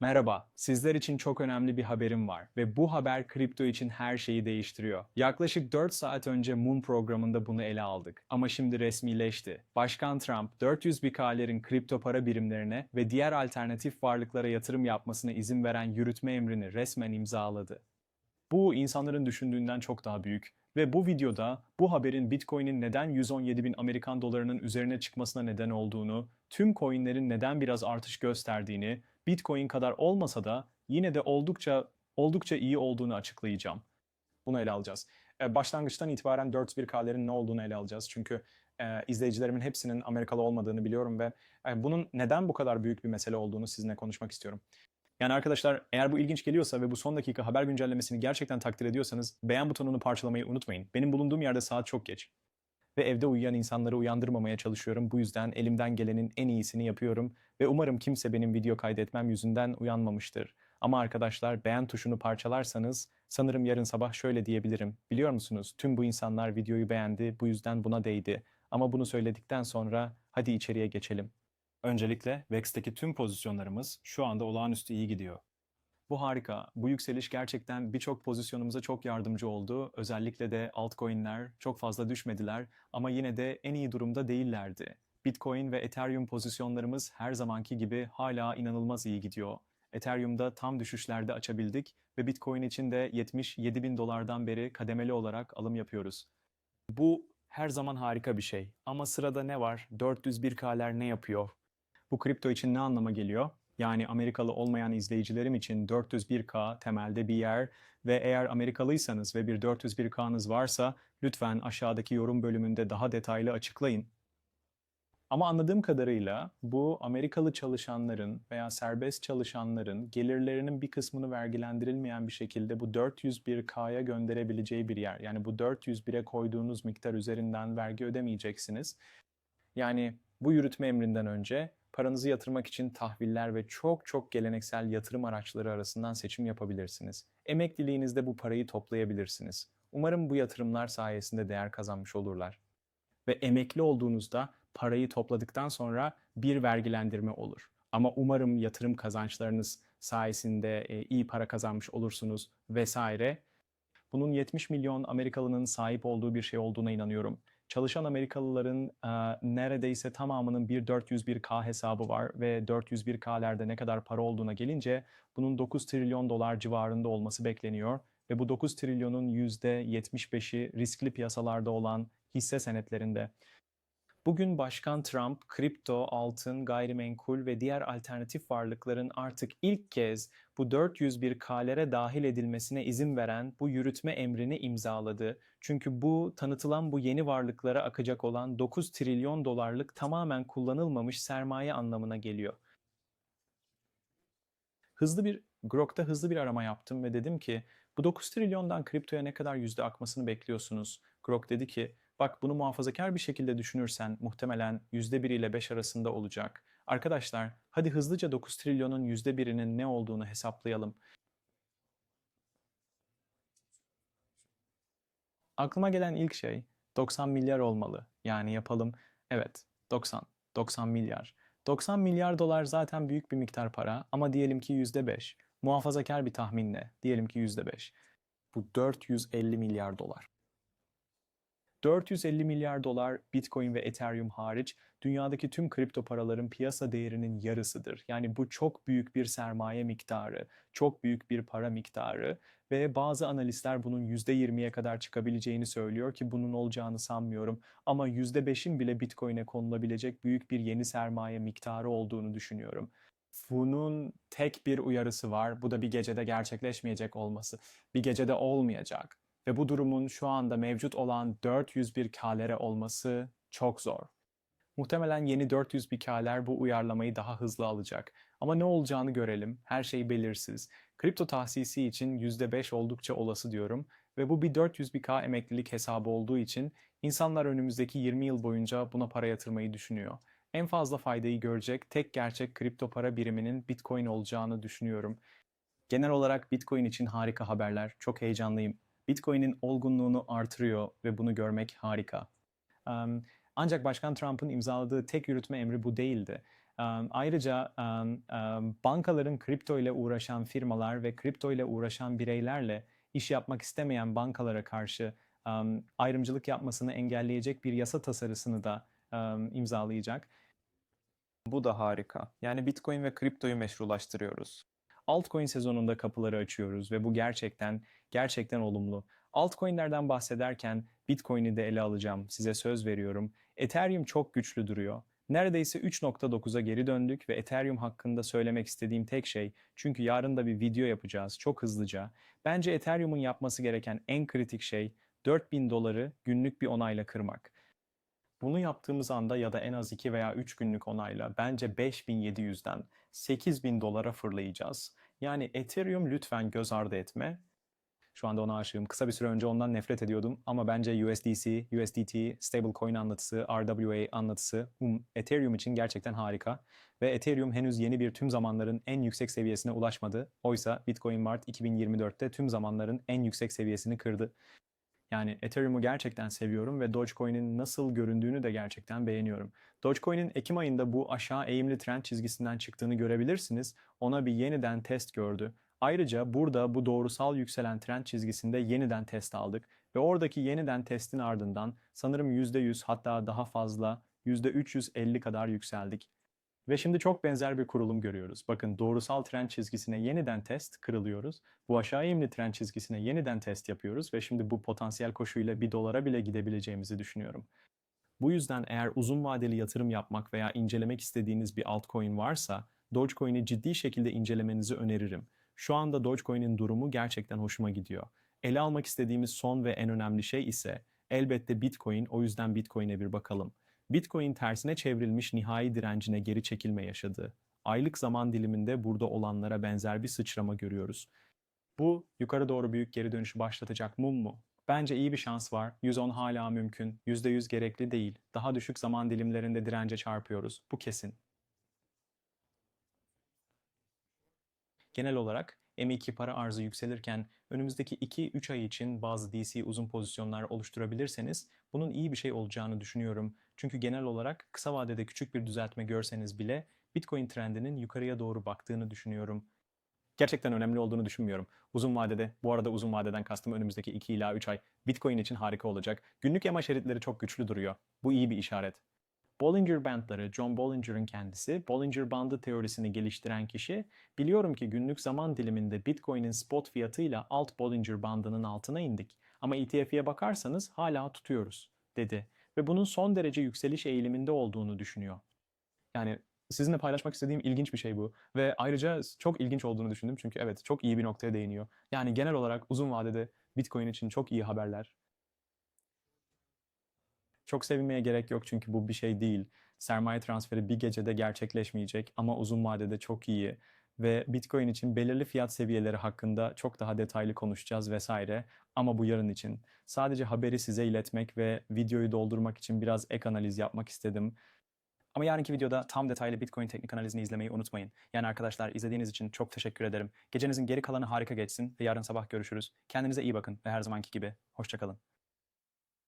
Merhaba, sizler için çok önemli bir haberim var ve bu haber kripto için her şeyi değiştiriyor. Yaklaşık 4 saat önce Moon programında bunu ele aldık ama şimdi resmileşti. Başkan Trump 400 BK'lerin kripto para birimlerine ve diğer alternatif varlıklara yatırım yapmasına izin veren yürütme emrini resmen imzaladı. Bu insanların düşündüğünden çok daha büyük ve bu videoda bu haberin Bitcoin'in neden 117 bin Amerikan dolarının üzerine çıkmasına neden olduğunu, tüm coinlerin neden biraz artış gösterdiğini, Bitcoin kadar olmasa da yine de oldukça oldukça iyi olduğunu açıklayacağım. Bunu ele alacağız. E, Başlangıçtan itibaren 401K'lerin ne olduğunu ele alacağız. Çünkü e, izleyicilerimin hepsinin Amerikalı olmadığını biliyorum ve e, bunun neden bu kadar büyük bir mesele olduğunu sizinle konuşmak istiyorum. Yani arkadaşlar eğer bu ilginç geliyorsa ve bu son dakika haber güncellemesini gerçekten takdir ediyorsanız beğen butonunu parçalamayı unutmayın. Benim bulunduğum yerde saat çok geç. Ve evde uyuyan insanları uyandırmamaya çalışıyorum. Bu yüzden elimden gelenin en iyisini yapıyorum. Ve umarım kimse benim video kaydetmem yüzünden uyanmamıştır. Ama arkadaşlar beğen tuşunu parçalarsanız sanırım yarın sabah şöyle diyebilirim. Biliyor musunuz tüm bu insanlar videoyu beğendi bu yüzden buna değdi. Ama bunu söyledikten sonra hadi içeriye geçelim. Öncelikle VEX'teki tüm pozisyonlarımız şu anda olağanüstü iyi gidiyor. Bu harika. Bu yükseliş gerçekten birçok pozisyonumuza çok yardımcı oldu. Özellikle de altcoin'ler çok fazla düşmediler ama yine de en iyi durumda değillerdi. Bitcoin ve Ethereum pozisyonlarımız her zamanki gibi hala inanılmaz iyi gidiyor. Ethereum'da tam düşüşlerde açabildik ve Bitcoin için de 77 bin dolardan beri kademeli olarak alım yapıyoruz. Bu her zaman harika bir şey. Ama sırada ne var? 401K'ler ne yapıyor? Bu kripto için ne anlama geliyor? Yani Amerikalı olmayan izleyicilerim için 401K temelde bir yer ve eğer Amerikalıysanız ve bir 401K'nız varsa lütfen aşağıdaki yorum bölümünde daha detaylı açıklayın. Ama anladığım kadarıyla bu Amerikalı çalışanların veya serbest çalışanların gelirlerinin bir kısmını vergilendirilmeyen bir şekilde bu 401K'ya gönderebileceği bir yer. Yani bu 401'e koyduğunuz miktar üzerinden vergi ödemeyeceksiniz. Yani bu yürütme emrinden önce paranızı yatırmak için tahviller ve çok çok geleneksel yatırım araçları arasından seçim yapabilirsiniz. Emekliliğinizde bu parayı toplayabilirsiniz. Umarım bu yatırımlar sayesinde değer kazanmış olurlar. Ve emekli olduğunuzda parayı topladıktan sonra bir vergilendirme olur. Ama umarım yatırım kazançlarınız sayesinde e, iyi para kazanmış olursunuz vesaire. Bunun 70 milyon Amerikalının sahip olduğu bir şey olduğuna inanıyorum çalışan Amerikalıların e, neredeyse tamamının bir 401k hesabı var ve 401k'lerde ne kadar para olduğuna gelince bunun 9 trilyon dolar civarında olması bekleniyor ve bu 9 trilyonun %75'i riskli piyasalarda olan hisse senetlerinde. Bugün Başkan Trump kripto, altın, gayrimenkul ve diğer alternatif varlıkların artık ilk kez bu 401K'lere dahil edilmesine izin veren bu yürütme emrini imzaladı. Çünkü bu tanıtılan bu yeni varlıklara akacak olan 9 trilyon dolarlık tamamen kullanılmamış sermaye anlamına geliyor. Hızlı bir Grok'ta hızlı bir arama yaptım ve dedim ki bu 9 trilyondan kriptoya ne kadar yüzde akmasını bekliyorsunuz? Grok dedi ki Bak bunu muhafazakar bir şekilde düşünürsen muhtemelen %1 ile 5 arasında olacak. Arkadaşlar hadi hızlıca 9 trilyonun %1'inin ne olduğunu hesaplayalım. Aklıma gelen ilk şey 90 milyar olmalı. Yani yapalım. Evet 90. 90 milyar. 90 milyar dolar zaten büyük bir miktar para ama diyelim ki %5. Muhafazakar bir tahminle diyelim ki %5. Bu 450 milyar dolar. 450 milyar dolar Bitcoin ve Ethereum hariç dünyadaki tüm kripto paraların piyasa değerinin yarısıdır. Yani bu çok büyük bir sermaye miktarı, çok büyük bir para miktarı ve bazı analistler bunun %20'ye kadar çıkabileceğini söylüyor ki bunun olacağını sanmıyorum. Ama %5'in bile Bitcoin'e konulabilecek büyük bir yeni sermaye miktarı olduğunu düşünüyorum. Bunun tek bir uyarısı var. Bu da bir gecede gerçekleşmeyecek olması. Bir gecede olmayacak ve bu durumun şu anda mevcut olan 401 K'lere olması çok zor. Muhtemelen yeni 401 K'ler bu uyarlamayı daha hızlı alacak. Ama ne olacağını görelim. Her şey belirsiz. Kripto tahsisi için %5 oldukça olası diyorum. Ve bu bir 401 K emeklilik hesabı olduğu için insanlar önümüzdeki 20 yıl boyunca buna para yatırmayı düşünüyor. En fazla faydayı görecek tek gerçek kripto para biriminin Bitcoin olacağını düşünüyorum. Genel olarak Bitcoin için harika haberler. Çok heyecanlıyım. Bitcoin'in olgunluğunu artırıyor ve bunu görmek harika. ancak Başkan Trump'ın imzaladığı tek yürütme emri bu değildi. Um, ayrıca um, um, bankaların kripto ile uğraşan firmalar ve kripto ile uğraşan bireylerle iş yapmak istemeyen bankalara karşı um, ayrımcılık yapmasını engelleyecek bir yasa tasarısını da um, imzalayacak. Bu da harika. Yani Bitcoin ve kriptoyu meşrulaştırıyoruz. Altcoin sezonunda kapıları açıyoruz ve bu gerçekten gerçekten olumlu. Altcoin'lerden bahsederken Bitcoin'i de ele alacağım. Size söz veriyorum. Ethereum çok güçlü duruyor. Neredeyse 3.9'a geri döndük ve Ethereum hakkında söylemek istediğim tek şey çünkü yarın da bir video yapacağız çok hızlıca. Bence Ethereum'un yapması gereken en kritik şey 4000 doları günlük bir onayla kırmak. Bunu yaptığımız anda ya da en az 2 veya 3 günlük onayla bence 5700'den 8000 dolara fırlayacağız. Yani Ethereum lütfen göz ardı etme. Şu anda ona aşığım. Kısa bir süre önce ondan nefret ediyordum ama bence USDC, USDT, stablecoin anlatısı, RWA anlatısı um, Ethereum için gerçekten harika. Ve Ethereum henüz yeni bir tüm zamanların en yüksek seviyesine ulaşmadı. Oysa Bitcoin Mart 2024'te tüm zamanların en yüksek seviyesini kırdı. Yani Ethereum'u gerçekten seviyorum ve Dogecoin'in nasıl göründüğünü de gerçekten beğeniyorum. Dogecoin'in Ekim ayında bu aşağı eğimli trend çizgisinden çıktığını görebilirsiniz. Ona bir yeniden test gördü. Ayrıca burada bu doğrusal yükselen trend çizgisinde yeniden test aldık ve oradaki yeniden testin ardından sanırım %100 hatta daha fazla %350 kadar yükseldik. Ve şimdi çok benzer bir kurulum görüyoruz. Bakın doğrusal trend çizgisine yeniden test kırılıyoruz. Bu aşağı eğimli trend çizgisine yeniden test yapıyoruz ve şimdi bu potansiyel koşuyla bir dolara bile gidebileceğimizi düşünüyorum. Bu yüzden eğer uzun vadeli yatırım yapmak veya incelemek istediğiniz bir altcoin varsa Dogecoin'i ciddi şekilde incelemenizi öneririm. Şu anda Dogecoin'in durumu gerçekten hoşuma gidiyor. Ele almak istediğimiz son ve en önemli şey ise elbette Bitcoin. O yüzden Bitcoin'e bir bakalım. Bitcoin tersine çevrilmiş nihai direncine geri çekilme yaşadı. Aylık zaman diliminde burada olanlara benzer bir sıçrama görüyoruz. Bu yukarı doğru büyük geri dönüşü başlatacak mum mu? Bence iyi bir şans var. 110 hala mümkün. %100 gerekli değil. Daha düşük zaman dilimlerinde dirence çarpıyoruz. Bu kesin. Genel olarak M2 para arzı yükselirken önümüzdeki 2-3 ay için bazı DC uzun pozisyonlar oluşturabilirseniz bunun iyi bir şey olacağını düşünüyorum. Çünkü genel olarak kısa vadede küçük bir düzeltme görseniz bile Bitcoin trendinin yukarıya doğru baktığını düşünüyorum. Gerçekten önemli olduğunu düşünmüyorum. Uzun vadede, bu arada uzun vadeden kastım önümüzdeki 2 ila 3 ay Bitcoin için harika olacak. Günlük yama şeritleri çok güçlü duruyor. Bu iyi bir işaret. Bollinger Bandları, John Bollinger'ın kendisi, Bollinger Bandı teorisini geliştiren kişi, biliyorum ki günlük zaman diliminde Bitcoin'in spot fiyatıyla alt Bollinger Bandı'nın altına indik ama ETF'ye bakarsanız hala tutuyoruz, dedi. Ve bunun son derece yükseliş eğiliminde olduğunu düşünüyor. Yani sizinle paylaşmak istediğim ilginç bir şey bu. Ve ayrıca çok ilginç olduğunu düşündüm çünkü evet çok iyi bir noktaya değiniyor. Yani genel olarak uzun vadede Bitcoin için çok iyi haberler. Çok sevinmeye gerek yok çünkü bu bir şey değil. Sermaye transferi bir gecede gerçekleşmeyecek ama uzun vadede çok iyi ve Bitcoin için belirli fiyat seviyeleri hakkında çok daha detaylı konuşacağız vesaire. Ama bu yarın için. Sadece haberi size iletmek ve videoyu doldurmak için biraz ek analiz yapmak istedim. Ama yarınki videoda tam detaylı Bitcoin teknik analizini izlemeyi unutmayın. Yani arkadaşlar izlediğiniz için çok teşekkür ederim. Gecenizin geri kalanı harika geçsin ve yarın sabah görüşürüz. Kendinize iyi bakın ve her zamanki gibi hoşçakalın.